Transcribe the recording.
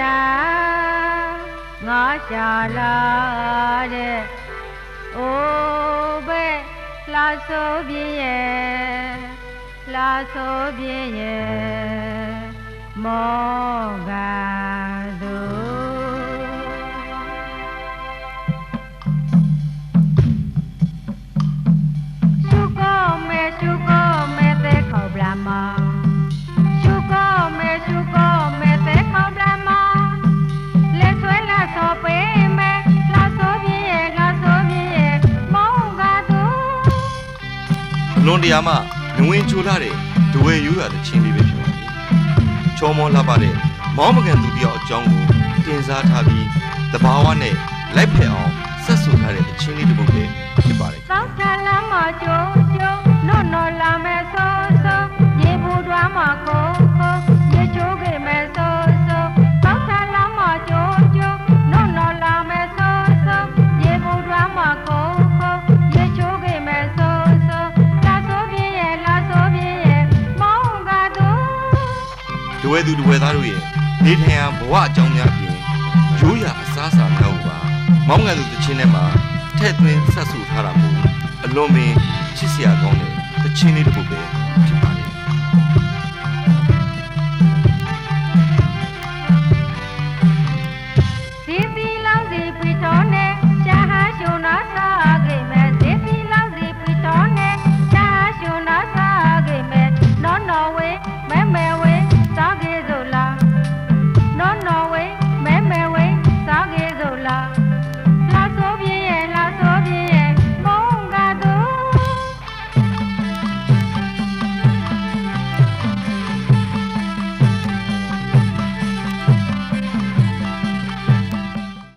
တာငါရှာလာတဲ့အိုးပဲလာဆိုပြင်းရဲ့လာဆိုပြင်းရဲ့မော လွန်တရားမှငဝင်ချိုလာတဲ့ဒဝဲရိုးရတဲ့ချင်းလေးပဲဖြစ်ပါလေချောမောလှပတဲ့မောင်းမကန်သူတယောက်အကြောင်းကိုတင်စားထားပြီးတဘာဝနဲ့လိုက်ဖက်အောင်ဆက်ဆူထားတဲ့ချင်းလေးတစ်ပုဒ်ပဲဖြစ်ပါတယ်သောက်ထလာမကျိုး ဒဝဲသူဒဝဲသားတို့ရဲ့နေထိုင်ရာဘဝအကြောင်းများအပြင်ရိုးရာအစားအစာများကိုပါမောင်းကန်သူတချင်းထဲမှာထည့်သွင်းဆက်ဆူထားတာမို့အလွန်ပင်ချစ်စရာကောင်းတဲ့တချင်းလေးတစ်ပုဒ်ပဲဖြစ်ပါတယ်